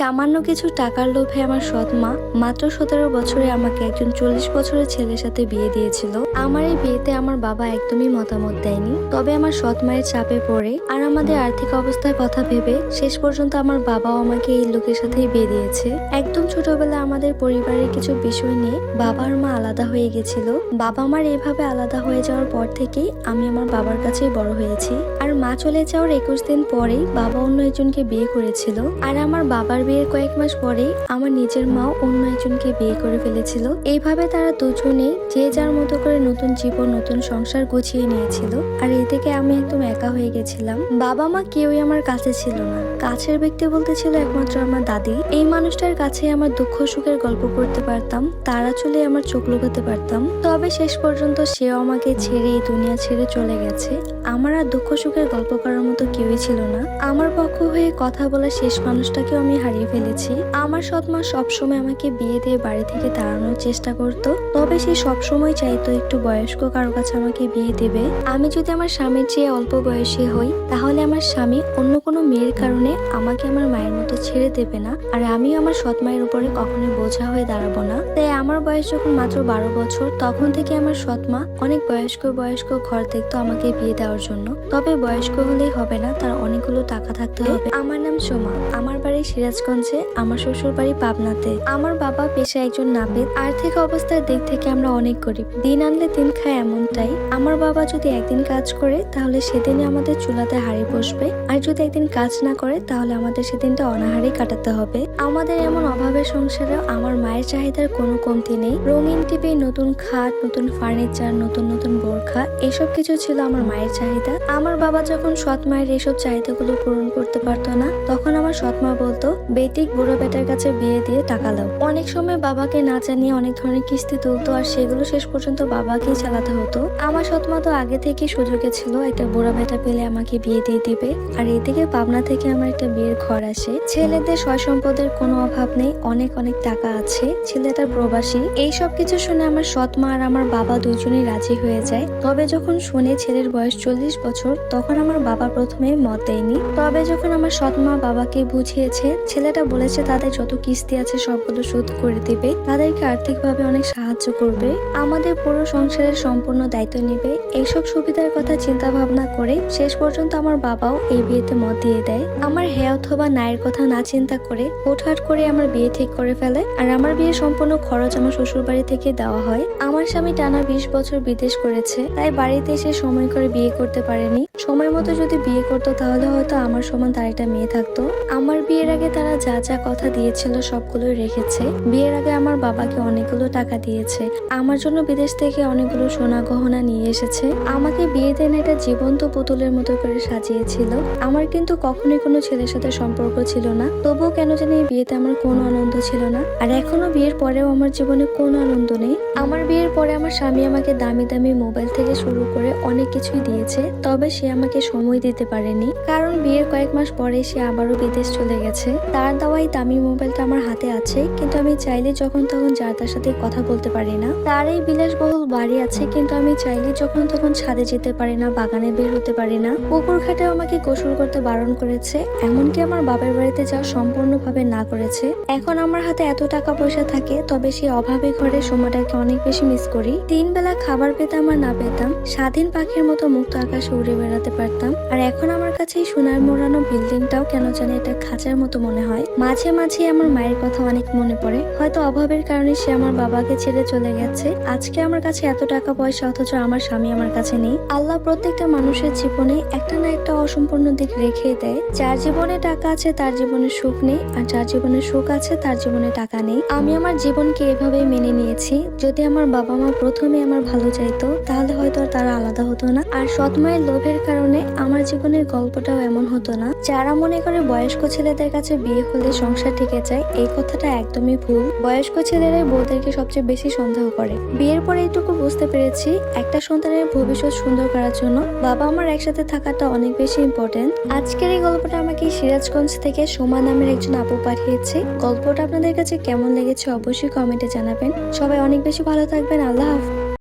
সামান্য কিছু টাকার লোভে আমার সৎ মা মাত্র সতেরো বছরে আমাকে একজন চল্লিশ বছরের ছেলের সাথে বিয়ে দিয়েছিল। আমার এই বিয়েতে আমার বাবা একদমই মতামত দেয়নি। তবে আমার সৎ মায়ের চাপে পড়ে আর আমাদের আর্থিক অবস্থার কথা ভেবে শেষ পর্যন্ত আমার বাবাও আমাকে এই লোকের সাথেই বিয়ে দিয়েছে। একদম ছোটবেলা আমাদের পরিবারের কিছু বিষয় নিয়ে বাবা আর মা আলাদা হয়ে গেছিল। বাবা মার এভাবে আলাদা হয়ে যাওয়ার পর থেকেই আমি আমার বাবার কাছেই বড় হয়েছি। আর মা চলে যাওয়ার একুশ দিন পরেই বাবা অন্য একজনকে বিয়ে করেছিল। আর আমার বাবার বিয়ের কয়েক মাস পরেই আমার নিজের মাও অন্য একজনকে বিয়ে করে ফেলেছিল। এইভাবে তারা দুজনে যে যার মতো করে নতুন জীবন, নতুন সংসার গুছিয়ে নিয়েছিল আর এই থেকে আমি একদম একা হয়ে গেছিলাম। বাবা মা কেউই আমার কাছে ছিল না। কাছের ব্যক্তি বলতে ছিল একমাত্র আমার দাদি। এই মানুষটার কাছে আমার দুঃখ সুখের গল্প করতে পারতাম, তারা চলে আমার চোখ লুকাতে পারতাম। তবে শেষ পর্যন্ত সেও আমাকে ছেড়ে এই দুনিয়া ছেড়ে চলে গেছে। আমার আর দুঃখ সুখের গল্প করার মতো কেউই ছিল না। আমার পক্ষ হয়ে কথা বলা শেষ মানুষটাকেও আমি হারিয়ে ফেলেছি। আমার সৎমা সবসময় আমাকে বিয়ে দিয়ে বাড়ি থেকে তাড়ানোর চেষ্টা করত। তবে সে সবসময় চাইতো একটু বয়স্ক কারও কাছে আমাকে বিয়ে দেবে। আমি যদি আমার স্বামীর চেয়ে অল্প বয়সী হই তাহলে আমার স্বামী অন্য কোনো মেয়ের কারণে আমাকে আমার মায়ের মতো ছেড়ে দেবে না। আর আমিও আমার সৎ মায়ের উপরে কখনোই বোঝা হয়ে দাঁড়াবো না। তাই আমার বয়স যখন মাত্র বারো বছর তখন থেকে আমার সৎ মা অনেক বয়স্ক বয়স্ক ঘর দেখতো আমাকে বিয়ে দেওয়ার জন্য। তবে বয়স্ক হলেই হবে না তার অনেকগুলো টাকা থাকতে হবে। আমার নাম সোমা। আমার বাড়ি সিরাজগঞ্জে। আমার শ্বশুর বাড়ি পাবনাতে। আমার বাবা পেশায় একজন নাপিত। আর্থিক অবস্থার দিক থেকে আমরা অনেক গরিব। দিন আনলে দিন খায় এমনটাই। আমার বাবা যদি একদিন কাজ করে, তাহলে সেদিনে আমাদের চুলাতে হাড়ি বসবে। আর যদি একদিন কাজ না করে, তাহলে আমাদের সেদিনটা অনাহারেই কাটাতে হবে। আমাদের এমন অভাবের সংসারেও আমার মায়ের চাহিদার কোনো কমতি নেই। রঙিন টিভি, নতুন খাট, নতুন ফার্নিচার, নতুন নতুন বোরখা, এসব কিছু ছিল আমার মায়ের চাহিদা। আমার বাবা যখন সৎ মায়ের এসব চাহিদাগুলো পূরণ করতে পারতো না, তখন আমার সৎ মা বলতো বেটিক বুড়ো বেটার কাছে বিয়ে দিয়ে টাকা লাও অনেক সময় বাবাকে না জানিয়ে অনেক ধরনের কিস্তি তুলতো আর সেগুলো শেষ পর্যন্ত বাবাকেই চালাতে হতো। আমার সৎ মা তো আগে থেকেই সুযোগে ছিল একটা বুড়ো বেটা পেলে আমাকে বিয়ে দিয়ে দিবে। আর এদিকে পাবনা থেকে আমার একটা বিয়ের ঘর আসে। ছেলেদের সয় সম্পদের কোনো অভাব নেই, অনেক অনেক টাকা আছে। ছেলেটা প্রবাসী। এই সব কিছু শুনে আমার সৎ মা আর আমার বাবা দুজনেই রাজি হয়ে যায়। তবে যখন শুনে ছেলের বয়স চল্লিশ বছর, তখন আমার বাবা প্রথমে মত দেয়নি। তবে যখন আমার সৎ মা বাবাকে বুঝিয়েছে ছেলেটা বলেছে, তাদের যত কিস্তি আছে সবগুলো শোধ করে দিবে। তাদেরকে আর্থিকভাবে অনেক সাহায্য করবে। আমাদের পুরো সংসারের সম্পূর্ণ দায়িত্ব নেবে। এইসব সুবিধার কথা চিন্তা ভাবনা করে শেষ পর্যন্ত আমার বাবাও এই বিয়েতে মত দিয়ে দেয়। আমার হ্যাঁ অথবা নায়ের কথা না চিন্তা করে হুটহাট করে আমার বিয়ে ঠিক করে ফেলে আর আমার বিয়ে সম্পূর্ণ খরচ আমার শ্বশুর বাড়ি থেকে দেওয়া হয়। আমার স্বামী টানা বিশ বছর বিদেশ করেছে, তাই বাড়িতে এসে সময় করে বিয়ে করতে পারেনি। সময় মতো যদি বিয়ে করতো, তাহলে হয়তো আমার সমান তার একটা মেয়ে থাকতো। আমার বিয়ের আগে তারা যা যা কথা দিয়েছিল সবগুলোই রেখেছে। বিয়ের আগে আমার বাবাকে অনেকগুলো টাকা দিয়েছে। আমার জন্য বিদেশ থেকে অনেকগুলো সোনা গহনা নিয়ে এসেছে। আমাকে বিয়ে দেন একটা জীবন্ত পুতুলের মতো করে সাজিয়েছিল। আমার কিন্তু কখনোই কোনো ছেলের সাথে সম্পর্ক ছিল না। তবুও কেন জানি বিয়েতে আমার কোনো আনন্দ ছিল না। আর এখনও বিয়ের পরেও আমার জীবনে কোনো আনন্দ নেই। আমার বিয়ের পরে আমার স্বামী আমাকে দামি দামি মোবাইল থেকে শুরু করে অনেক কিছুই দিয়েছে, তবে সে আমাকে সময় দিতে পারেনি। কারণ বিয়ের কয়েক মাস পরে সে আবারও বিদেশ চলে গেছে। তার দেওয়াই দামি মোবাইলটা আমার হাতে আছে, কিন্তু আমি চাইলে যখন তখন যার তার সাথে কথা বলতে পারি না। তার এই বিলাসবহুল বাড়ি আছে, কিন্তু আমি চাইলে যখন তখন ছাদে যেতে পারি না, বাগানে বের হতে পারি না। পুকুর ঘাটে আমাকে গোসল করতে বারণ করেছে, এমনকি আমার বাবার বাড়িতে যাওয়া সম্পূর্ণভাবে না করেছে। এখন আমার হাতে এত টাকা পয়সা থাকে, তবে সেই অভাবে ঘরে সময়টাকে অনেক বেশি মিস করি। তিন বেলা খাবার পেতাম আর না পেতাম, স্বাধীন পাখির মতো মুক্ত আকাশে উড়ে বেড়াতে পারতাম। আর এখন আমার কাছে এই সোনার মোড়ানো বিল্ডিংটাও কেন জানি এটা খাঁচার মতো মনে হয়। মাঝে মাঝে আমার মায়ের কথা অনেক মনে পড়ে, হয়তো অভাবের কারণে সে আমার বাবাকে ছেড়ে চলে গেছে। আজকে আমার কাছে এত টাকা পয়সা অথচ আমার স্বামী আমার কাছে নেই। আল্লাহ প্রত্যেকটা মানুষের জীবনে একটা না একটা অসম্পূর্ণ দিক রেখে দেয়। যার জীবনে টাকা আছে, তার জীবনে সুখ নেই, আর যার জীবনে সুখ আছে, তার জীবনে টাকা নেই। আমি আমার জীবনকে এভাবেই মেনে নিয়েছি। যদি আমার বাবা মা প্রথমে আমার ভালো চাইতো, তাহলে হয়তো তারা আলাদা হতো না। আর সৎমায়ের লোভের কারণে আমার জীবনের গল্পটাও এমন হতো না। যারা মনে করে বয়স্ক ছেলেদের কাছে বিয়ে হলে সংসার টিকে যায়, এই কথাটা একদমই ভুল। বয়স্ক ছেলেরাই বউদেরকে সবচেয়ে বেশি সন্দেহ করে। বিয়ের পরে এইটুকু বুঝতে পেরেছি, একটা সন্তানের ভবিষ্যৎ সুন্দর করার জন্য বাবা আমার একসাথে থাকাটা অনেক বেশি ইম্পর্টেন্ট আজকের এই গল্পটা আমাকে সিরাজগঞ্জ থেকে সোমা নামের একজন আপু পাঠিয়েছে। গল্পটা আপনাদের কাছে কেমন লেগেছে অবশ্যই কমেন্টে জানাবেন। সবাই অনেক বেশি ভালো থাকবেন। আল্লাহ হাফিজ।